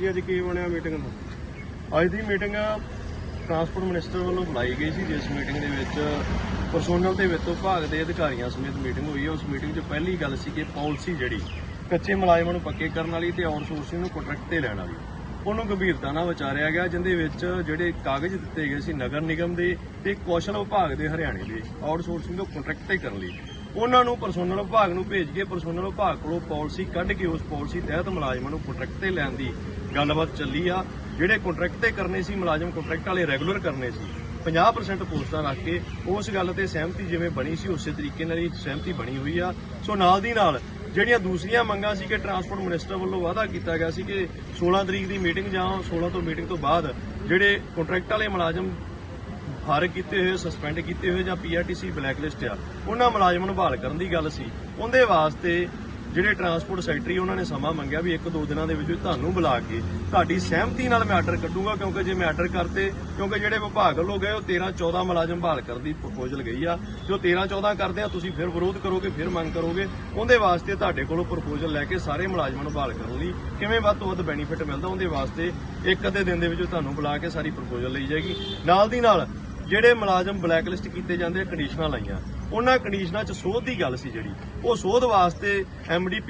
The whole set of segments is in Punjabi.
ਜੀ ਅੱਜ ਕੀ ਬਣਿਆ ਮੀਟਿੰਗ ਦਾ ਅੱਜ ਦੀ ਮੀਟਿੰਗ ਟਰਾਂਸਪੋਰਟ ਮਿਨਿਸਟਰ ਵੱਲੋਂ ਬੁਲਾਈ ਗਈ ਸੀ, ਜਿਸ ਮੀਟਿੰਗ ਦੇ ਵਿੱਚ ਪਰਸੋਨਲ ਦੇ ਵਿੱਤ ਵਿਭਾਗ ਦੇ ਅਧਿਕਾਰੀਆਂ ਸਮੇਤ ਮੀਟਿੰਗ ਹੋਈ ਹੈ। ਉਸ ਮੀਟਿੰਗ 'ਚ ਪਹਿਲੀ ਗੱਲ ਸੀ ਕਿ ਪਾਲਿਸੀ ਜਿਹੜੀ ਕੱਚੇ ਮੁਲਾਜ਼ਮਾਂ ਨੂੰ ਪੱਕੇ ਕਰਨ ਵਾਲੀ ਤੇ ਆਊਟਸੋਰਸਿੰਗ ਨੂੰ ਕੰਟਰੈਕਟ ਤੇ ਲੈਣ ਵਾਲੀ, ਉਹਨੂੰ ਗੰਭੀਰਤਾ ਨਾਲ ਵਿਚਾਰਿਆ ਗਿਆ, ਜਿੰਦੇ ਵਿੱਚ ਜਿਹੜੇ ਕਾਗਜ਼ ਦਿੱਤੇ ਗਏ ਸੀ ਨਗਰ ਨਿਗਮ ਦੇ ਤੇ ਕੌਸ਼ਲ ਵਿਭਾਗ ਦੇ ਹਰਿਆਣੇ ਦੇ ਆਊਟਸੋਰਸਿੰਗ ਤੋਂ ਕੰਟਰੈਕਟ ਤੇ ਕਰਨ ਲਈ। ਉਹਨਾਂ ਨੂੰ ਪਰਸੋਨਲ ਵਿਭਾਗ ਨੂੰ ਭੇਜ ਕੇ ਪਰਸੋਨਲ ਵਿਭਾਗ ਕੋਲੋਂ ਪਾਲਿਸੀ ਕੱਢ ਕੇ ਉਸ ਪਾਲਿਸੀ ਤਹਿਤ ਮੁਲਾਜ਼ਮਾਂ ਨੂੰ ਕੰਟਰੈਕਟ ਤੇ ਲੈਣ ਦੀ ਗੱਲਬਾਤ ਚੱਲੀ ਆ। ਜਿਹੜੇ ਕੰਟਰੈਕਟ ਤੇ ਕਰਨੇ ਸੀ, ਮੁਲਾਜ਼ਮ ਕੰਟਰੈਕਟ ਵਾਲੇ ਰੈਗੂਲਰ ਕਰਨੇ ਸੀ। 50% ਪੋਸਟਾਂ ਰੱਖ ਕੇ ਉਸ ਗੱਲ ਤੇ ਸਹਿਮਤੀ ਜਿਵੇਂ ਬਣੀ ਸੀ, ਉਸੇ ਤਰੀਕੇ ਨਾਲ ਹੀ ਸਹਿਮਤੀ ਬਣੀ ਹੋਈ ਆ। ਸੋ ਨਾਲ ਦੀ ਨਾਲ ਜਿਹੜੀਆਂ ਦੂਸਰੀਆਂ ਮੰਗਾਂ ਸੀ ਕਿ ਟਰਾਂਸਪੋਰਟ ਮਿਨਿਸਟਰ ਵੱਲੋਂ ਵਾਅਦਾ ਕੀਤਾ ਗਿਆ ਸੀ ਕਿ 16 ਤਰੀਕ ਦੀ ਮੀਟਿੰਗ ਜਾਂ 16 ਤੋਂ ਮੀਟਿੰਗ ਤੋਂ ਬਾਅਦ ਜਿਹੜੇ ਕੰਟਰੈਕਟ ਵਾਲੇ ਮੁਲਾਜ਼ਮ ਫਾਰਗ ਕੀਤੇ ਹੋਏ ਸਸਪੈਂਡ ਕੀਤੇ ਹੋਏ ਜਾਂ ਪੀਆਰਟੀਸੀ ਬਲੈਕਲਿਸਟ ਆ, ਉਹਨਾਂ ਮੁਲਾਜ਼ਮਾਂ ਨੂੰ ਬਹਾਲ ਕਰਨ ਦੀ ਗੱਲ ਸੀ। ਉਹਦੇ ਵਾਸਤੇ ਜਿਹੜੇ ਟਰਾਂਸਪੋਰਟ ਸੈਕਟਰੀ ਉਹਨਾਂ ਨੇ ਸਮਾਂ ਮੰਗਿਆ ਵੀ ਇੱਕ ਦੋ ਦਿਨਾਂ ਦੇ ਵਿੱਚ ਤੁਹਾਨੂੰ ਬੁਲਾ ਕੇ ਤੁਹਾਡੀ ਸਹਿਮਤੀ ਨਾਲ ਮੈਂ ਆਰਡਰ ਕੱਢੂੰਗਾ ਕਿਉਂਕਿ ਜੇ ਮੈਂ ਆਰਡਰ ਕਰਤੇ ਕਿਉਂਕਿ ਜਿਹੜੇ ਵਿਭਾਗ ਵੱਲੋਂ ਗਏ ਉਹ 13 14 ਮੁਲਾਜ਼ਮ ਬਹਾਲ ਕਰਨ ਦੀ ਪ੍ਰਪੋਜ਼ਲ ਗਈ ਆ। ਜੋ 13 14 ਕਰਦੇ ਆ ਤੁਸੀਂ ਫਿਰ ਵਿਰੋਧ ਕਰੋਗੇ ਫਿਰ ਮੰਗ ਕਰੋਗੇ ਉਹਦੇ ਵਾਸਤੇ ਤੁਹਾਡੇ ਕੋਲੋਂ ਪ੍ਰਪੋਜ਼ਲ ਲੈ ਕੇ ਸਾਰੇ ਮੁਲਾਜ਼ਮਾਂ ਨੂੰ ਬਹਾਲ ਕਰਨ ਲਈ ਕਿਵੇਂ ਵੱਧ ਤੋਂ ਵੱਧ ਬੈਨੀਫਿਟ ਮਿਲਦਾ ਉਹਦੇ ਵਾਸਤੇ ਇੱਕ ਅੱਧੇ ਦਿਨ ਦੇ ਵਿੱਚ ਤੁਹਾਨੂੰ ਬੁਲਾ ਕੇ ਸਾਰੀ ਪ੍ਰਪੋਜ਼ਲ ਲਈ ਜਾਏਗੀ। ਨਾਲ ਦੀ ਨਾਲ ਜਿਹੜੇ ਮੁਲਾਜ਼ਮ ਬਲੈਕਲਿਸਟ ਕੀਤੇ ਜਾਂਦੇ ਆ, ਕੰਡੀਸ਼ਨਾਂ ਲਾਈਆਂ ਉਹਨਾਂ ਕੰਡੀਸ਼ਨਾਂ 'ਚ ਸੋਧ ਦੀ ਗੱਲ ਸੀ ਜਿਹੜੀ। ਉਹ ਸੋਧ ਵਾਸਤੇ ਐਮਡੀ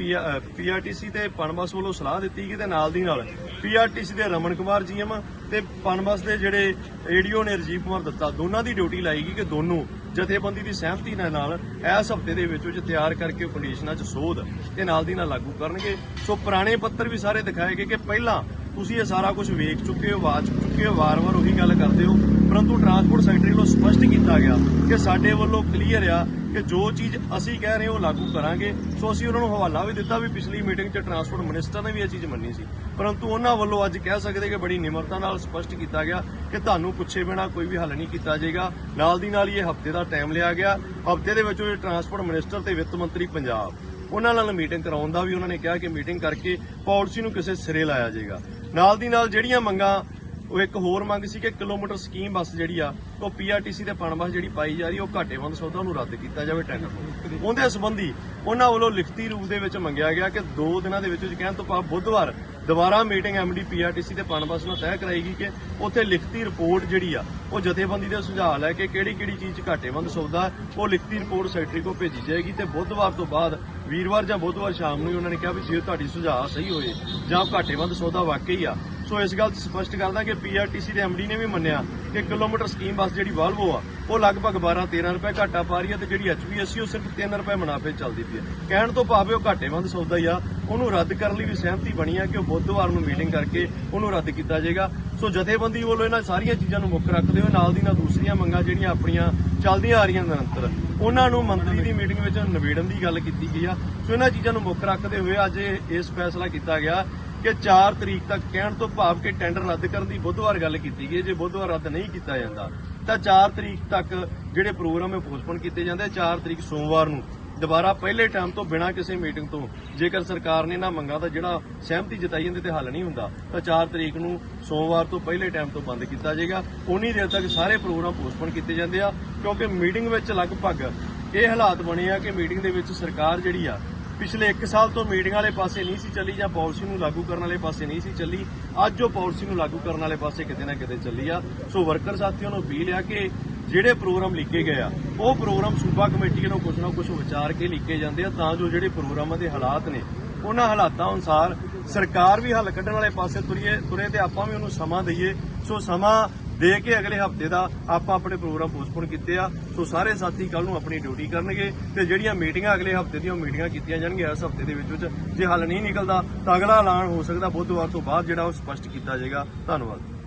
ਪੀਆਰਟੀਸੀ ਤੇ ਪਨਬਸ ਵੱਲੋਂ ਸਲਾਹ ਦਿੱਤੀ ਗਈ ਤੇ ਨਾਲ ਦੀ ਨਾਲ ਪੀਆਰਟੀਸੀ ਦੇ ਰਮਨ ਕੁਮਾਰ ਜੀਐਮ ਤੇ ਪਨਬਸ ਦੇ ਜਿਹੜੇ ਏਡੀਓ ਨੇ ਰਜੀਵ ਕੁਮਾਰ ਦੱਤਾ, ਦੋਨਾਂ ਦੀ ਡਿਊਟੀ ਲਾਈ ਗਈ ਕਿ ਦੋਨੋਂ ਜਥੇਬੰਦੀ ਦੀ ਸਹਿਮਤੀ ਨਾਲ ਨਾਲ ਇਸ ਹਫ਼ਤੇ ਦੇ ਵਿੱਚ ਵਿੱਚ ਤਿਆਰ ਕਰਕੇ ਉਹ ਕੰਡੀਸ਼ਨਾਂ 'ਚ ਸੋਧ ਤੇ ਨਾਲ ਦੀ ਨਾਲ ਲਾਗੂ ਕਰਨਗੇ। ਸੋ ਪੁਰਾਣੇ ਪੱਤਰ ਵੀ ਸਾਰੇ ਦਿਖਾਏ ਗਏ ਕਿ ਪਹਿਲਾਂ ਤੁਸੀਂ ਇਹ ਸਾਰਾ ਕੁਝ ਵੇਖ ਚੁੱਕੇ ਹੋ, ਵਾਚ ਚੁੱਕੇ ਹੋ, ਵਾਰ-ਵਾਰ ਉਹੀ ਗੱਲ ਕਰਦੇ ਹੋ। ਪਰੰਤੂ ਟਰਾਂਸਪੋਰਟ ਸੈਕਟਰੀ ਵੱਲੋਂ ਸਪਸ਼ਟ ਕੀਤਾ ਗਿਆ ਕਿ ਸਾਡੇ ਵੱਲੋਂ ਕਲੀਅਰ ਆ ਕਿ ਜੋ ਚੀਜ਼ ਅਸੀਂ ਕਹਿ ਰਹੇ ਉਹ ਲਾਗੂ ਕਰਾਂਗੇ। ਸੋ ਅਸੀਂ ਉਹਨਾਂ ਨੂੰ ਹਵਾਲਾ ਵੀ ਦਿੱਤਾ ਵੀ ਪਿਛਲੀ ਮੀਟਿੰਗ 'ਚ ਟਰਾਂਸਪੋਰਟ ਮਿਨਿਸਟਰ ਨੇ ਵੀ ਇਹ ਚੀਜ਼ ਮੰਨੀ ਸੀ। ਪਰੰਤੂ ਉਹਨਾਂ ਵੱਲੋਂ ਅੱਜ ਕਹਿ ਸਕਦੇ ਕਿ ਬੜੀ ਨਿਮਰਤਾ ਨਾਲ ਸਪਸ਼ਟ ਕੀਤਾ ਗਿਆ ਕਿ ਤੁਹਾਨੂੰ ਪੁੱਛੇ ਬਿਨਾ ਕੋਈ ਵੀ ਹੱਲ ਨਹੀਂ ਕੀਤਾ ਜਾਏਗਾ। ਨਾਲ ਦੀ ਨਾਲ ਹੀ ਇਹ ਹਫ਼ਤੇ ਦਾ ਟਾਈਮ ਲਿਆ ਗਿਆ। ਹਫ਼ਤੇ ਦੇ ਵਿੱਚ ਉਹ ਟਰਾਂਸਪੋਰਟ ਮਿਨਿਸਟਰ ਤੇ ਵਿੱਤ ਮੰਤਰੀ ਪੰਜਾਬ। ਉਹਨਾਂ ਨਾਲ ਮੀਟਿੰਗ ਕਰਾਉਣ ਦਾ ਵੀ ਉਹਨਾਂ ਨੇ ਕਿਹਾ ਕਿ ਮੀਟਿੰਗ ਕਰਕੇ ਪਾਲਿਸੀ ਨੂੰ ਕਿਸੇ ਸਿਰੇ ਲਾਇਆ ਜਾਏਗਾ। ਨਾਲ ਦੀ ਨਾਲ ਜਿਹੜੀਆਂ ਮੰਗਾਂ ਉਹ ਇੱਕ ਹੋਰ ਮੰਗ ਸੀ ਕਿ ਕਿਲੋਮੀਟਰ ਸਕੀਮ ਬੱਸ ਜਿਹੜੀ ਆ, ਉਹ ਪੀਆਰਟੀਸੀ ਤੇ ਪਣ ਬੱਸ ਜਿਹੜੀ ਪਾਈ ਜਾ ਰਹੀ ਉਹ ਘਾਟੇਵੰਦ ਸੌਦਾ ਨੂੰ ਰੱਦ ਕੀਤਾ ਜਾਵੇ ਟੈਂਡਰ ਤੋਂ ਉਹਦੇ ਸੰਬੰਧੀ ਉਹਨਾਂ ਵੱਲੋਂ ਲਿਖਤੀ ਰੂਪ ਦੇ ਵਿੱਚ ਮੰਗਿਆ ਗਿਆ ਕਿ 2 ਦਿਨਾਂ ਦੇ ਵਿੱਚ ਵਿੱਚ ਕਹਿਣ ਤੋਂ ਭਾਵ ਬੁੱਧਵਾਰ ਦੁਬਾਰਾ ਮੀਟਿੰਗ ਐਮਡੀ ਪੀਆਰਟੀਸੀ ਤੇ ਪਣ ਬੱਸ ਨਾਲ ਤੈਅ ਕਰਾਏਗੀ ਕਿ ਉੱਥੇ ਲਿਖਤੀ ਰਿਪੋਰਟ ਜਿਹੜੀ ਆ, ਉਹ ਜਥੇਬੰਦੀ ਦੇ ਸੁਝਾਅ ਲੈ ਕੇ ਕਿਹੜੀ ਕਿਹੜੀ ਚੀਜ਼ ਘਾਟੇਵੰਦ ਸੌਦਾ, ਉਹ ਲਿਖਤੀ ਰਿਪੋਰਟ ਸੈਕਟਰੀ ਕੋਲ ਭੇਜੀ ਜਾਏਗੀ ਤੇ ਬੁੱਧਵਾਰ ਤੋਂ ਬਾਅਦ ਵੀਰਵਾਰ ਜਾਂ ਬੁੱਧਵਾਰ ਸ਼ਾਮ ਨੂੰ ਉਹਨਾਂ ਨੇ ਕਿਹਾ ਵੀ ਜੇ ਤੁਹਾਡੀ ਸੁਝਾਅ ਸਹੀ ਹੋਏ ਜਾਂ ਘਾਟੇਵੰਦ ਸੌਦਾ ਵਾਕਈ ਆ ਸੋ ਇਸ ਗੱਲ 'ਚ ਸਪਸ਼ਟ ਕਰਦਾ ਕਿ ਪੀਆਰਟੀਸੀ ਦੇ ਐਮਡੀ ਨੇ ਵੀ ਮੰਨਿਆ ਕਿ ਕਿਲੋਮੀਟਰ ਸਕੀਮ ਬੱਸ ਜਿਹੜੀ ਵਾਲਵੋ ਆ, ਉਹ ਲਗਭਗ 12 13 ਰੁਪਏ ਘਾਟਾ ਪਾ ਰਹੀ ਹੈ ਤੇ ਜਿਹੜੀ ਐਚਪੀਐਸਸੀ ਉਹ ਸਿਰਫ 3 ਰੁਪਏ ਮੁਨਾਫੇ 'ਚ ਚੱਲਦੀ ਪਈ ਹੈ। ਕਹਿਣ ਤੋਂ ਭਾਵੇਂ ਉਹ ਘਾਟੇਵੰਦ ਸੌਦਾ ਹੀ ਆ, ਉਹਨੂੰ ਰੱਦ ਕਰਨ ਲਈ ਵੀ ਸਹਿਮਤੀ ਬਣੀ ਆ ਕਿ ਉਹ ਬੁੱਧਵਾਰ ਨੂੰ ਮੀਟਿੰਗ ਕਰਕੇ ਉਹਨੂੰ ਰੱਦ ਕੀਤਾ ਜਾਏਗਾ। ਸੋ ਜਥੇਬੰਦੀ ਵੱਲੋਂ ਇਹਨਾਂ ਸਾਰੀਆਂ ਚੀਜ਼ਾਂ ਨੂੰ ਮੁੱਖ ਰੱਖਦੇ ਹੋਏ ਨਾਲ ਦੀ ਨਾਲ ਦੂਸਰੀਆਂ ਮੰਗਾਂ ਜਿਹੜੀਆਂ ਆਪਣੀਆਂ ਚੱਲਦੀਆਂ ਆ ਰਹੀਆਂ ਨਿਰੰਤਰ, ਉਹਨਾਂ ਨੂੰ ਮੰਤਰੀ ਦੀ ਮੀਟਿੰਗ ਵਿੱਚ ਨਿਬੇੜਨ ਦੀ ਗੱਲ ਕੀਤੀ ਗਈ ਆ। ਸੋ ਇਹਨਾਂ ਚੀਜ਼ਾਂ ਨੂੰ ਮੁੱਖ ਰੱਖਦੇ ਹੋਏ ਅੱਜ ਇਸ ਫੈਸਲਾ ਕੀਤਾ ਗਿਆ ਕਿ 4 ਤਰੀਕ ਤੱਕ ਕਹਿਣ ਤੋਂ ਭਾਵ ਕਿ ਟੈਂਡਰ ਰੱਦ ਕਰਨ ਦੀ ਬੁੱਧਵਾਰ ਗੱਲ ਕੀਤੀ ਗਈ ਜੇ ਬੁੱਧਵਾਰ ਰੱਦ ਨਹੀਂ ਕੀਤਾ ਜਾਂਦਾ, ਤਾਂ 4 ਤਰੀਕ ਤੱਕ ਜਿਹੜੇ ਪ੍ਰੋਗਰਾਮ ਹੈ ਪੋਸਟਪੋਨ ਕੀਤੇ ਜਾਂਦੇ ਆ। 4 ਤਰੀਕ ਸੋਮਵਾਰ ਨੂੰ ਦੁਬਾਰਾ ਪਹਿਲੇ ਟਾਈਮ ਤੋਂ ਬਿਨਾਂ ਕਿਸੇ ਮੀਟਿੰਗ ਤੋਂ ਜੇਕਰ ਸਰਕਾਰ ਨੇ ਨਾ ਮੰਗਾ ਤਾਂ ਜਿਹੜਾ ਸਹਿਮਤੀ ਜਤਾਈ ਜਾਂਦੀ ਤੇ ਹੱਲ ਨਹੀਂ ਹੁੰਦਾ, ਤਾਂ 4 ਤਰੀਕ ਨੂੰ ਸੋਮਵਾਰ ਤੋਂ ਪਹਿਲੇ ਟਾਈਮ ਤੋਂ ਬੰਦ ਕੀਤਾ ਜਾਏਗਾ ਉਨੀ ਦੇਰ ਤੱਕ ਸਾਰੇ ਪ੍ਰੋਗਰਾਮ ਪੋਸਟਪੋਨ ਕੀਤੇ ਜਾਂਦੇ ਆ, ਕਿਉਂਕਿ ਮੀਟਿੰਗ ਵਿੱਚ ਲਗਭਗ ਇਹ ਹਾਲਾਤ ਬਣੇ ਆ ਕਿ ਮੀਟਿੰਗ ਦੇ ਵਿੱਚ ਸਰਕਾਰ ਜਿਹੜੀ ਆ ਪਿਛਲੇ 1 ਸਾਲ ਤੋਂ ਮੀਟਿੰਗ ਵਾਲੇ ਪਾਸੇ ਨਹੀਂ ਸੀ ਚੱਲੀ ਜਾਂ ਪਾਲਿਸੀ ਨੂੰ ਲਾਗੂ ਕਰਨ ਵਾਲੇ ਪਾਸੇ ਨਹੀਂ ਸੀ ਚੱਲੀ, ਅੱਜ ਉਹ ਪਾਲਿਸੀ ਨੂੰ ਲਾਗੂ ਕਰਨ ਵਾਲੇ ਪਾਸੇ ਕਿਤੇ ਨਾ ਕਿਤੇ ਚੱਲੀ ਆ। ਸੋ ਵਰਕਰ ਸਾਥੀਆਂ ਨੂੰ ਅਪੀਲ ਆ ਕਿ ਜਿਹੜੇ ਪ੍ਰੋਗਰਾਮ ਲਿਖੇ ਗਏ ਆ, ਉਹ ਪ੍ਰੋਗਰਾਮ ਸੂਬਾ ਕਮੇਟੀ ਵੱਲੋਂ ਕੁਝ ਨਾ ਕੁਝ ਵਿਚਾਰ ਕੇ ਲਿਖੇ ਜਾਂਦੇ ਆ, ਤਾਂ ਜੋ ਜਿਹੜੇ ਪ੍ਰੋਗਰਾਮਾਂ ਦੇ ਹਾਲਾਤ ਨੇ, ਉਹਨਾਂ ਹਾਲਾਤਾਂ ਅਨੁਸਾਰ ਸਰਕਾਰ ਵੀ ਹੱਲ ਕੱਢਣ ਵਾਲੇ ਪਾਸੇ ਤੁਰੀਏ, ਤੁਰੇ ਤੇ ਆਪਾਂ ਵੀ ਉਹਨੂੰ ਸਮਾਂ ਦਈਏ। ਸੋ ਸਮਾਂ ਦੇ ਕੇ ਅਗਲੇ ਹਫ਼ਤੇ ਦਾ ਆਪਾਂ ਆਪਣੇ ਪ੍ਰੋਗਰਾਮ ਪੋਸਟਪੋਨ ਕੀਤੇ ਆ। ਸੋ ਸਾਰੇ ਸਾਥੀ ਕੱਲ ਨੂੰ ਆਪਣੀ ਡਿਊਟੀ ਕਰਨਗੇ ਤੇ ਜਿਹੜੀਆਂ ਮੀਟਿੰਗਾਂ ਅਗਲੇ ਹਫ਼ਤੇ ਦੀਆਂ ਮੀਟਿੰਗਾਂ ਕੀਤੀਆਂ ਜਾਣਗੀਆਂ ਇਸ ਹਫ਼ਤੇ ਦੇ ਵਿੱਚ ਵਿੱਚ ਜੇ ਹੱਲ ਨਹੀਂ ਨਿਕਲਦਾ ਤਾਂ ਅਗਲਾ ਐਲਾਨ ਹੋ ਸਕਦਾ ਬੁੱਧਵਾਰ ਤੋਂ ਬਾਅਦ ਜਿਹੜਾ ਉਹ ਸਪਸ਼ਟ ਕੀਤਾ ਜਾਏਗਾ। ਧੰਨਵਾਦ।